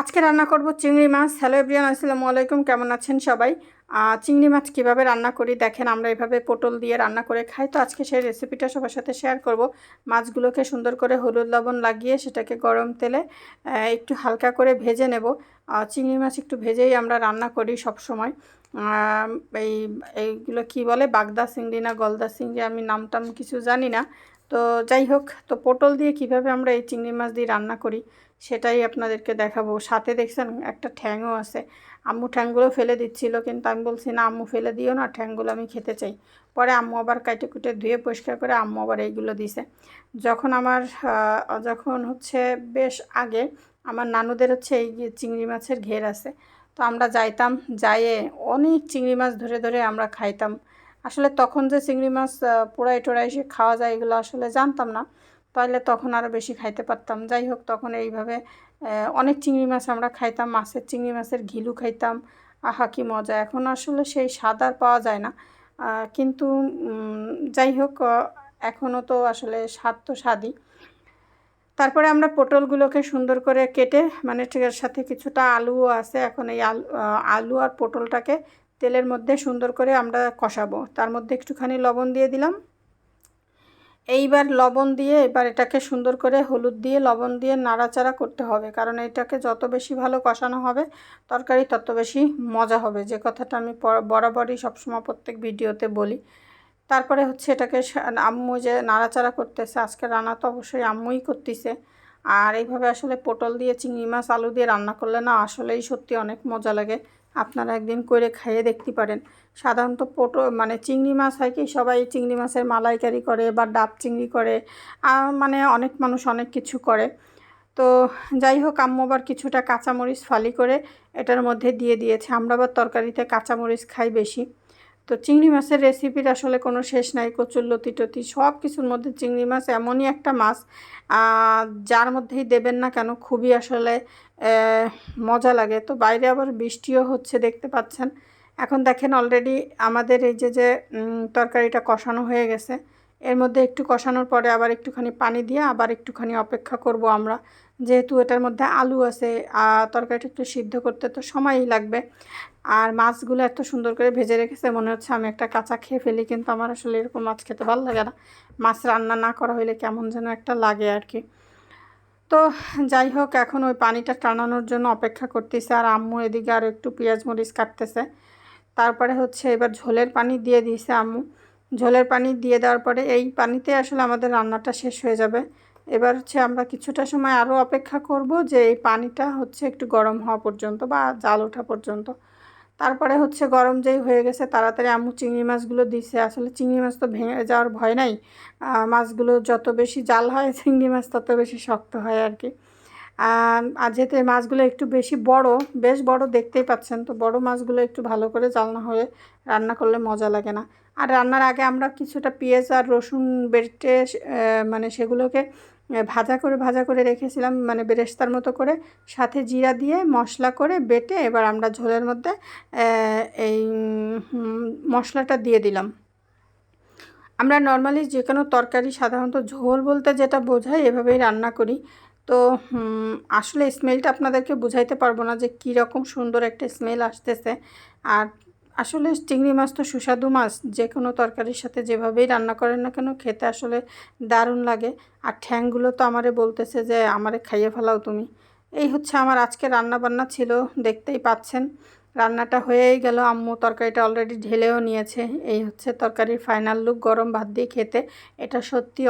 আজকে রান্না করব চিংড়ি মাছ। হ্যালো এভরিয়ান আসসালামু আলাইকুম। কেমন আছেন সবাই? চিংড়ি মাছ কীভাবে রান্না করি? দেখেন, আমরা এভাবে পটল দিয়ে রান্না করে খাই। তো আজকে সেই রেসিপিটা সবার সাথে শেয়ার করব। মাছগুলোকে সুন্দর করে হলুদ লবণ লাগিয়ে সেটাকে গরম তেলে একটু হালকা করে ভেজে নেব। চিংড়ি মাছ একটু ভেজেই আমরা রান্না করি সব সময় এই, এইগুলো কি বলে? বাগদা চিংড়ি না গলদা চিংড়ি আমি নামটাম কিছু জানি না। তো যাই হোক, তো পটল দিয়ে কীভাবে আমরা এই চিংড়ি মাছ দিয়ে রান্না করি সেটাই আপনাদেরকে দেখাবো। সাথে দেখছেন একটা ঠ্যাংও আছে। আম্মু ঠ্যাংগুলো ফেলে দিচ্ছিল, কিন্তু আমি বলছি, না আম্মু, ফেলে দিও না ঠ্যাংগুলো আমি খেতে চাই। পরে আম্মু আবার কাটে কুটে ধুয়ে পরিষ্কার করে আম্মু আবার এইগুলো দিছে। যখন আমার যখন হচ্ছে বেশ আগে আমার নানুদের হচ্ছে এই চিংড়ি মাছের ঘের আছে, তো আমরা যাইতাম, যাইয়ে অনেক চিংড়ি মাছ ধরে ধরে আমরা খাইতাম। আসলে তখন যে চিংড়ি মাছ পোড়াই টোড়াই সে খাওয়া যায়, এগুলো আসলে জানতাম না। তাহলে তখন আরও বেশি খাইতে পারতাম। যাই হোক, তখন এইভাবে অনেক চিংড়ি মাছ আমরা খাইতাম, মাছের চিংড়ি মাছের ঘিলু খাইতাম। আহা, কি মজা! এখন আসলে সেই স্বাদ আর পাওয়া যায় না। কিন্তু যাই হোক এখনও তো আসলে স্বাদ তো স্বাদই। তারপরে আমরা পটলগুলোকে সুন্দর করে কেটে মানে সাথে কিছুটা আলুও আছে। এখন এই আলু আলু আর পটলটাকে তেলের মধ্যে সুন্দর করে আমরা কষাবো। তার মধ্যে একটুখানি লবণ দিয়ে দিলাম। এইবার লবণ দিয়ে এবার এটাকে সুন্দর করে হলুদ দিয়ে লবণ দিয়ে নাড়াচাড়া করতে হবে। কারণ এটাকে যত বেশি ভালো কষানো হবে, তরকারি তত বেশি মজা হবে। যে কথাটা আমি বরাবরই সবসময় প্রত্যেক ভিডিওতে বলি। তারপরে হচ্ছে এটাকে আম্মু যে নাড়াচাড়া করতেছে, আজকে রান্না তো অবশ্যই আম্মুই করতেছে। আর এইভাবে আসলে পটল দিয়ে, চিংড়ি মাছ, আলু দিয়ে রান্না করলে না আসলেই সত্যি অনেক মজা লাগে। আপনারা একদিন করে খাইয়ে দেখতে পারেন। সাধারণত পটো মানে চিংড়ি মাছ হয় কি, সবাই চিংড়ি মাছের মালাইকারি করে বা ডাব চিংড়ি করে মানে অনেক মানুষ অনেক কিছু করে। তো যাই হোক, আম্মু কিছুটা কাঁচামরিচ ফালি করে এটার মধ্যে দিয়ে দিয়েছে। আমরা আবার তরকারিতে কাঁচামরিচ খাই বেশি। তো চিংড়ি মাছের রেসিপির আসলে কোনো শেষ নাই, কচুর লতি টতি সব কিছুর মধ্যে চিংড়ি মাছ এমনই একটা মাছ যার মধ্যেই দেবেন না কেন, খুবই আসলে মজা লাগে। তো বাইরে আবার বৃষ্টিও হচ্ছে, দেখতে পাচ্ছেন। এখন দেখেন অলরেডি আমাদের এই যে যে তরকারিটা কষানো হয়ে গেছে। এর মধ্যে একটু কষানোর পরে আবার একটুখানি পানি দিয়ে আবার একটুখানি অপেক্ষা করব আমরা। যেহেতু এটার মধ্যে আলু আছে তরকারিটা একটু সিদ্ধ করতে তো সময়ই লাগবে। আর মাছগুলো এত সুন্দর করে ভেজে রেখেছে, মনে হচ্ছে আমি একটা কাঁচা খেয়ে ফেলি, কিন্তু আমার আসলে এরকম মাছ খেতে ভালো লাগে না। মাছ রান্না না করা হইলে কেমন যেন একটা লাগে আর কি তো যাই হোক, এখন ওই পানিটা টানানোর জন্য অপেক্ষা করতেছে, আর আম্মু এদিকে আর একটু পেঁয়াজ মরিচ কাটতেছে। তারপরে হচ্ছে এবার ঝোলের পানি দিয়ে দিয়েছে আম্মু। ঝোলের পানি দিয়ে দেওয়ার পরে এই পানিতে আসলে আমাদের রান্নাটা শেষ হয়ে যাবে। এবার হচ্ছে আমরা কিছুটা সময় আরও অপেক্ষা করব যে এই পানিটা হচ্ছে একটু গরম হওয়া পর্যন্ত বা জাল ওঠা পর্যন্ত। তারপরে হচ্ছে গরম যেই হয়ে গেছে তাড়াতাড়ি আম্মু চিংড়ি মাছগুলো দিছে। আসলে চিংড়ি মাছ তো ভেঙে যাওয়ার ভয় নাই। মাছগুলো যত বেশি জাল হয়, চিংড়ি মাছ তত বেশি শক্ত হয় আর কি। আর যেহেতু এই মাছগুলো একটু বেশি বড়, বেশ বড় দেখতেই পাচ্ছেন, তো বড় মাছগুলো একটু ভালো করে জালনা হয়ে রান্না করলে মজা লাগে না। আর রান্নার আগে আমরা কিছুটা পেঁয়াজ আর রসুন বেটে মানে সেগুলোকে ভাজা করে ভাজা করে রেখেছিলাম মানে বেরেস্তার মতো করে, সাথে জিরা দিয়ে মশলা করে বেটে এবার আমরা ঝোলের মধ্যে এই মশলাটা দিয়ে দিলাম। আমরা নর্মালি যে কোনো তরকারি সাধারণত ঝোল বলতে যেটা বোঝাই এভাবেই রান্না করি। তো আসলে স্মেলটা আপনাদেরকে বুঝাইতে পারব না যে কী রকম সুন্দর একটা স্মেল আসতেছে। আর আসলে চিংড়ি মাছ তো সুস্বাদু মাছ, যে কোনো তরকারির সাথে যেভাবেই রান্না করেন না কেন খেতে আসলে দারুণ লাগে। আর ঠ্যাংগুলো তো আমারে বলতেছে যে, আমারে খাইয়ে ফেলাও তুমি। এই হচ্ছে আমার আজকে রান্না বান্না ছিল, দেখতেই পাচ্ছেন। রান্নাটা হয়েই গেল, আম্মু তরকারিটা অলরেডি ঢেলেও নিয়েছে। এই হচ্ছে তরকারির ফাইনাল লুক গরম ভাত দিয়ে খেতে। এটা সত্যি